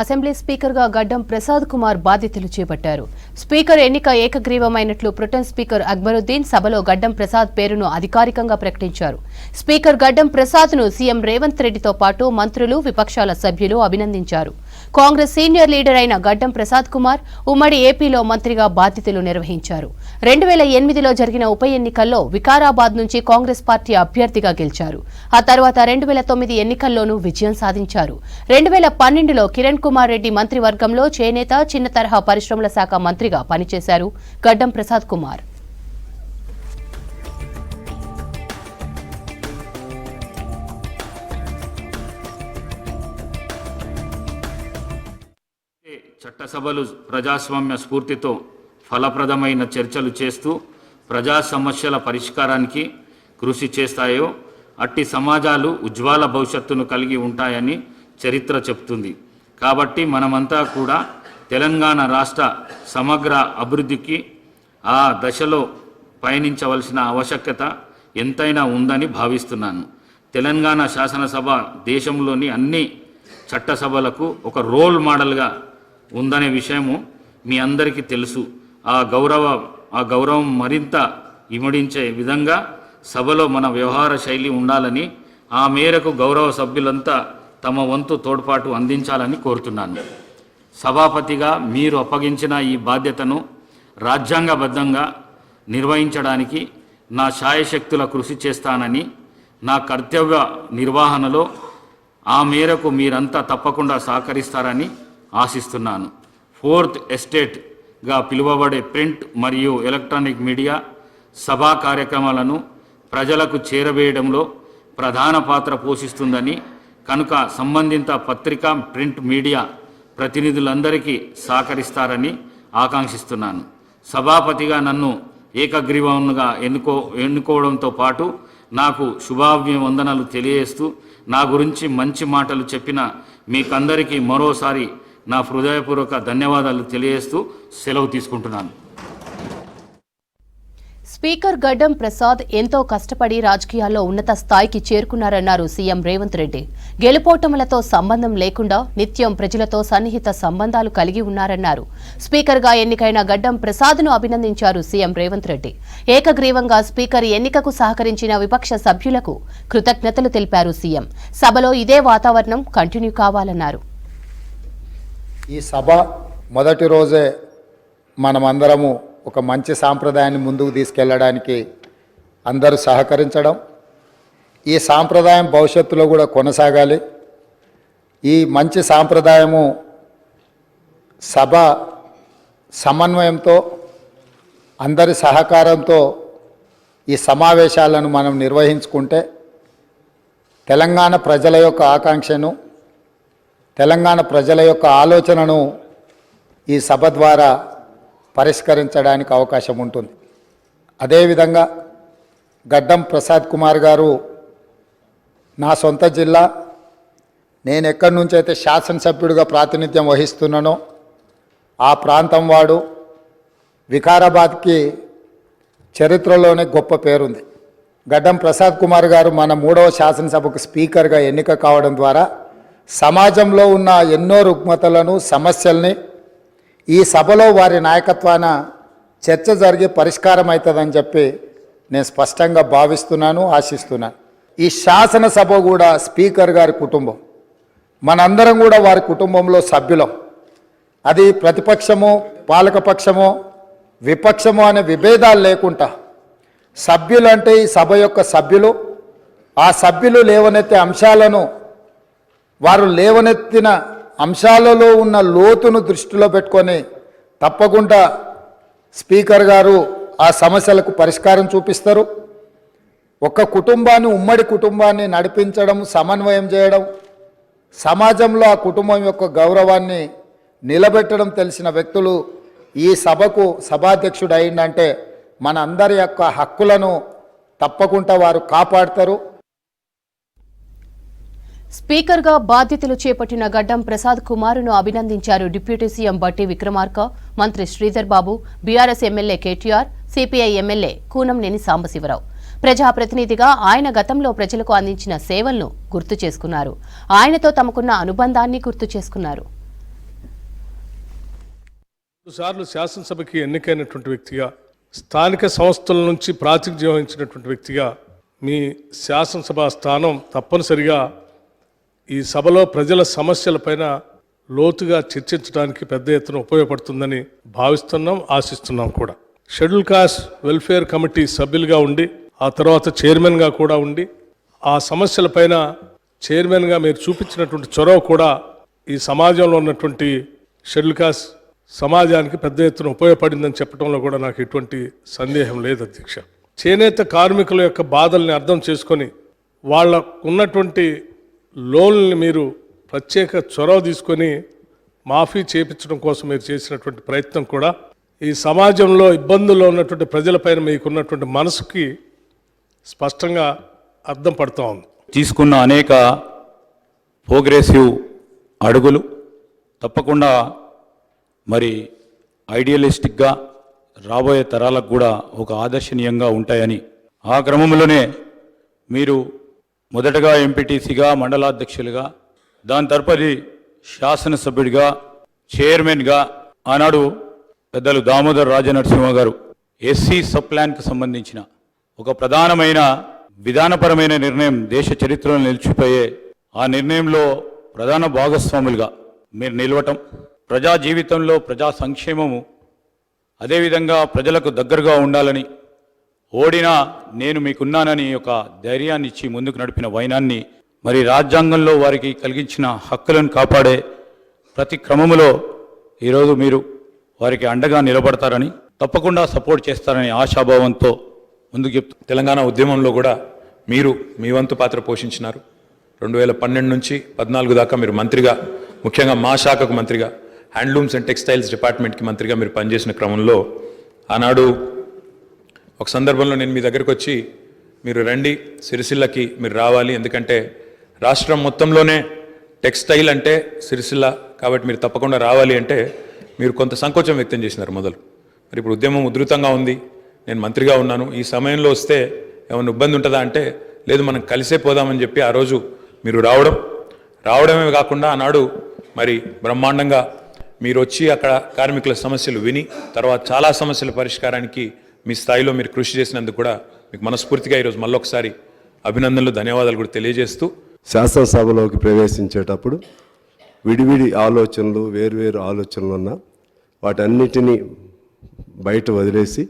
Assembly స్పీకర్గా గడ్డం ప్రసాద్ కుమార్ బాధ్యతలు చేపట్టారు. స్పీకర్ ఎన్నిక ఏకగ్రీవమైనట్లు ప్రొటెన్ స్పీకర్ అక్బరుద్దీన్ సభలో గడ్డం ప్రసాద్ పేరును అధికారికంగా ప్రకటించారు. స్పీకర్ గడ్డం ప్రసాద్ను సీఎం రేవంత్ రెడ్డితో పాటు మంత్రులు విపక్షాల సభ్యులు అభినందించారు. కాంగ్రెస్ సీనియర్ లీడర్ అయిన గడ్డం ప్రసాద్ కుమార్ ఉమ్మడి ఏపీలో మంత్రిగా బాధ్యతలు నిర్వహించారు. రెండు వేల ఎనిమిదిలో జరిగిన ఉప ఎన్నికల్లో వికారాబాద్ నుంచి కాంగ్రెస్ పార్టీ అభ్యర్థిగా గెలిచారు. ఆ తర్వాత రెండు వేల తొమ్మిది ఎన్నికల్లోనూ విజయం సాధించారు. రెండు వేల పన్నెండులో కిరణ్ కుమార్ రెడ్డి మంత్రివర్గంలో చేనేత చిన్న తరహా పరిశ్రమల శాఖ మంత్రిగా పనిచేశారు గడ్డం ప్రసాద్ కుమార్. చట్టసభలు ప్రజాస్వామ్య స్ఫూర్తితో ఫలప్రదమైన చర్చలు చేస్తూ ప్రజా సమస్యల పరిష్కారానికి కృషి చేస్తాయో అట్టి సమాజాలు ఉజ్వల భవిష్యత్తును కలిగి ఉంటాయని చరిత్ర చెప్తుంది కాబట్టి మనమంతా కూడా తెలంగాణ రాష్ట్ర సమగ్ర అభివృద్ధికి ఆ దశలో పయనించవలసిన ఆవశ్యకత ఎంతైనా ఉందని భావిస్తున్నాను. తెలంగాణ శాసనసభ దేశంలోని అన్ని చట్టసభలకు ఒక రోల్ మోడల్గా ఉందనే విషయము మీ అందరికీ తెలుసు. ఆ గౌరవ ఆ గౌరవం మరింత ఇమడించే విధంగా సభలో మన వ్యవహార శైలి ఉండాలని ఆ మేరకు గౌరవ సభ్యులంతా తమ వంతు తోడ్పాటు అందించాలని కోరుతున్నాను. సభాపతిగా మీరు అప్పగించిన ఈ బాధ్యతను రాజ్యాంగబద్ధంగా నిర్వహించడానికి నా శాయశక్తుల కృషి చేస్తానని నా కర్తవ్య నిర్వహణలో ఆ మేరకు మీరంతా తప్పకుండా సహకరిస్తారని ఆశిస్తున్నాను. ఫోర్త్ ఎస్టేట్గా పిలువబడే ప్రింట్ మరియు ఎలక్ట్రానిక్ మీడియా సభా కార్యక్రమాలను ప్రజలకు చేరవేయడంలో ప్రధాన పాత్ర పోషిస్తుందని కనుక సంబంధిత పత్రికా ప్రింట్ మీడియా ప్రతినిధులందరికీ సహకరిస్తారని ఆకాంక్షిస్తున్నాను. సభాపతిగా నన్ను ఏకగ్రీవంగా ఎన్నుకో ఎన్నుకోవడంతో పాటు నాకు శుభాభివందనలు తెలియజేస్తూ నా గురించి మంచి మాటలు చెప్పిన మీకందరికీ మరోసారి నా హృదయపూర్వక ధన్యవాదాలు తెలియజేస్తూ సెలవు తీసుకుంటున్నాను. స్పీకర్ గడ్డం ప్రసాద్ ఎంతో కష్టపడి రాజకీయాల్లో ఉన్నత స్థాయికి చేరుకున్నారన్నారు సీఎం రేవంత్ రెడ్డి. గెలుపోటములతో సంబంధం లేకుండా నిత్యం ప్రజలతో సన్నిహిత సంబంధాలు కలిగి ఉన్నారన్నారు. స్పీకర్గా ఎన్నికైన గడ్డం ప్రసాద్ను అభినందించారు సీఎం రేవంత్ రెడ్డి. ఏకగ్రీవంగా స్పీకర్ ఎన్నికకు సహకరించిన విపక్ష సభ్యులకు కృతజ్ఞతలు తెలిపారు సీఎం. సభలో ఇదే వాతావరణం కంటిన్యూ కావాలన్నారు. ఈ సభ మొదటి రోజే మనమందరము ఒక మంచి సాంప్రదాయాన్ని ముందుకు తీసుకెళ్ళడానికి అందరూ సహకరించడం ఈ సాంప్రదాయం భవిష్యత్తులో కూడా కొనసాగాలి. ఈ మంచి సాంప్రదాయము సభ సమన్వయంతో అందరి సహకారంతో ఈ సమావేశాలను మనం నిర్వహించుకుంటే తెలంగాణ ప్రజల యొక్క ఆకాంక్షను తెలంగాణ ప్రజల యొక్క ఆలోచనను ఈ సభ ద్వారా పరిష్కరించడానికి అవకాశం ఉంటుంది. అదేవిధంగా గడ్డం ప్రసాద్ కుమార్ గారు నా సొంత జిల్లా. నేను ఎక్కడి నుంచి అయితే శాసనసభ్యుడిగా ప్రాతినిధ్యం వహిస్తున్నానో ఆ ప్రాంతం వాడు వికారాబాద్కి చరిత్రలోనే గొప్ప పేరుంది. గడ్డం ప్రసాద్ కుమార్ గారు మన మూడవ శాసనసభకు స్పీకర్గా ఎన్నిక కావడం ద్వారా సమాజంలో ఉన్న ఎన్నో రుగ్మతలను సమస్యల్ని ఈ సభలో వారి నాయకత్వాన చర్చ జరిగి పరిష్కారం అవుతుందని చెప్పి నేను స్పష్టంగా భావిస్తున్నాను ఆశిస్తున్నాను. ఈ శాసనసభ కూడా స్పీకర్ గారి కుటుంబం. మనందరం కూడా వారి కుటుంబంలో సభ్యులం. అది ప్రతిపక్షము పాలకపక్షము విపక్షము అనే విభేదాలు లేకుండా సభ్యులంటే ఈ సభ యొక్క సభ్యులు. ఆ సభ్యులు లేవనెత్తే అంశాలను వారు లేవనెత్తిన అంశాలలో ఉన్న లోతును దృష్టిలో పెట్టుకొని తప్పకుండా స్పీకర్ గారు ఆ సమస్యలకు పరిష్కారం చూపిస్తారు. ఒక కుటుంబాన్ని ఉమ్మడి కుటుంబాన్ని నడిపించడం సమన్వయం చేయడం సమాజంలో ఆ కుటుంబం యొక్క గౌరవాన్ని నిలబెట్టడం తెలిసిన వ్యక్తులు ఈ సభకు సభాధ్యక్షుడు అయిందంటే మన అందరి యొక్క హక్కులను తప్పకుండా వారు కాపాడతారు. స్పీకర్గా బాధ్యతలు చేపట్టిన గడ్డం ప్రసాద్ కుమారును అభినందించారు డిప్యూటీ సీఎం బట్టి విక్రమార్క మంత్రి Sridhar Babu BRS MLA KTR CPI MLA Kunamneni Sambasivarao. ప్రజాప్రతినిధిగా ఆయన గతంలో ప్రజలకు అందించిన సేవలను గుర్తు చేసుకున్నారు. ఆయనతో తమకున్న అనుబంధాన్ని గుర్తు చేసుకున్నారు. సార్లు శాసనసభకి ఎన్నికైనటువంటి వ్యక్తిగా స్థానిక సంస్థల నుంచి ప్రాతినిధ్యం వహించినటువంటి వ్యక్తిగా మీ శాసనసభ స్థానం తప్పనిసరిగా ఈ సభలో ప్రజల సమస్యలపైన లోతుగా చర్చించడానికి పెద్ద ఎత్తున ఉపయోగపడుతుందని భావిస్తున్నాం ఆశిస్తున్నాం కూడా. షెడ్యూల్ కాస్ట్ వెల్ఫేర్ కమిటీ సభ్యులుగా ఉండి ఆ తర్వాత చైర్మన్గా కూడా ఉండి ఆ సమస్యలపైన చైర్మన్గా మీరు చూపించినటువంటి చొరవ కూడా ఈ సమాజంలో ఉన్నటువంటి షెడ్యూల్ కాస్ట్ సమాజానికి పెద్ద ఎత్తున ఉపయోగపడిందని చెప్పడంలో కూడా నాకు ఎటువంటి సందేహం లేదు అధ్యక్ష. చేనేత కార్మికుల యొక్క బాధల్ని అర్థం చేసుకొని వాళ్ళకు ఉన్నటువంటి లోన్ని మీరు ప్రత్యేక చొరవ తీసుకొని మాఫీ చేపించడం కోసం మీరు చేసినటువంటి ప్రయత్నం కూడా ఈ సమాజంలో ఇబ్బందుల్లో ఉన్నటువంటి ప్రజలపైన మీకున్నటువంటి మనసుకి స్పష్టంగా అర్థం పడుతూ ఉంది. తీసుకున్న అనేక ప్రోగ్రెసివ్ అడుగులు తప్పకుండా మరి ఐడియలిస్టిక్గా రాబోయే తరాలకు కూడా ఒక ఆదర్శనీయంగా ఉంటాయని ఆ క్రమంలోనే మీరు మొదటగా ఎంపీటీసీగా మండలాధ్యక్షులుగా దాని తదుపరి శాసనసభ్యుడిగా చైర్మన్గా ఆనాడు పెద్దలు దామోదర్ రాజనరసింహ గారు ఎస్సీ సప్లాన్కి సంబంధించిన ఒక ప్రధానమైన విధానపరమైన నిర్ణయం దేశ చరిత్రలో నిలిచిపోయే ఆ నిర్ణయంలో ప్రధాన భాగస్వాములుగా మీరు నిలవటం ప్రజా జీవితంలో ప్రజా సంక్షేమము అదేవిధంగా ప్రజలకు దగ్గరగా ఉండాలని ఓడినా నేను మీకున్నానని ఒక ధైర్యాన్ని ఇచ్చి ముందుకు నడిపిన వైనాన్ని మరి రాజ్యాంగంలో వారికి కలిగించిన హక్కులను కాపాడే ప్రతి క్రమములో ఈరోజు మీరు వారికి అండగా నిలబడతారని తప్పకుండా సపోర్ట్ చేస్తారని ఆశాభావంతో ముందుకు చెప్తూ తెలంగాణ ఉద్యమంలో కూడా మీరు మీ వంతు పాత్ర పోషించినారు. రెండు వేల పన్నెండు నుంచి పద్నాలుగు దాకా మీరు మంత్రిగా ముఖ్యంగా మా శాఖకు మంత్రిగా హ్యాండ్లూమ్స్ అండ్ టెక్స్టైల్స్ డిపార్ట్మెంట్కి మంత్రిగా మీరు పనిచేసిన క్రమంలో ఆనాడు ఒక సందర్భంలో నేను మీ దగ్గరకు వచ్చి మీరు రండి సిరిసిల్లకి మీరు రావాలి. ఎందుకంటే రాష్ట్రం మొత్తంలోనే టెక్స్టైల్ అంటే సిరిసిల్ల కాబట్టి మీరు తప్పకుండా రావాలి అంటే మీరు కొంత సంకోచం వ్యక్తం చేసినారు మొదలు. మరి ఇప్పుడు ఉద్యమం ఉధృతంగా ఉంది నేను మంత్రిగా ఉన్నాను. ఈ సమయంలో వస్తే ఏమైనా ఇబ్బంది ఉంటుందా అంటే లేదు మనం కలిసే పోదామని చెప్పి ఆ రోజు మీరు రావడం. రావడమే కాకుండా ఆనాడు మరి బ్రహ్మాండంగా మీరు వచ్చి అక్కడ కార్మికుల సమస్యలు విని తర్వాత చాలా సమస్యల పరిష్కారానికి మీ స్థాయిలో మీరు కృషి చేసినందుకు కూడా మీకు మనస్ఫూర్తిగా ఈరోజు మళ్ళొకసారి అభినందనలు ధన్యవాదాలు కూడా తెలియజేస్తూ శాసనసభలోకి ప్రవేశించేటప్పుడు విడివిడి ఆలోచనలు వేరువేరు ఆలోచనలు ఉన్న వాటన్నిటినీ బయట వదిలేసి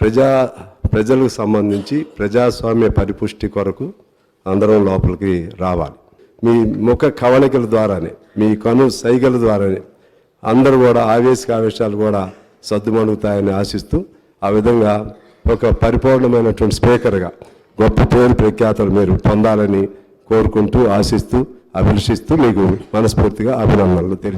ప్రజా ప్రజలకు సంబంధించి ప్రజాస్వామ్య పరిపుష్టి కొరకు అందరం లోపలికి రావాలి. మీ ముఖ కవళికల ద్వారానే మీ కను సైగల ద్వారానే అందరూ కూడా ఆవేశిక ఆవేశాలు కూడా సర్దుమణుగుతాయని ఆశిస్తూ ఆ విధంగా ఒక పరిపూర్ణమైనటువంటి స్పీకర్గా గొప్ప పేరు ప్రఖ్యాతలు మీరు పొందాలని కోరుకుంటూ ఆశిస్తూ అభిలషిస్తూ మీకు మనస్ఫూర్తిగా అభినందనలు తెలియ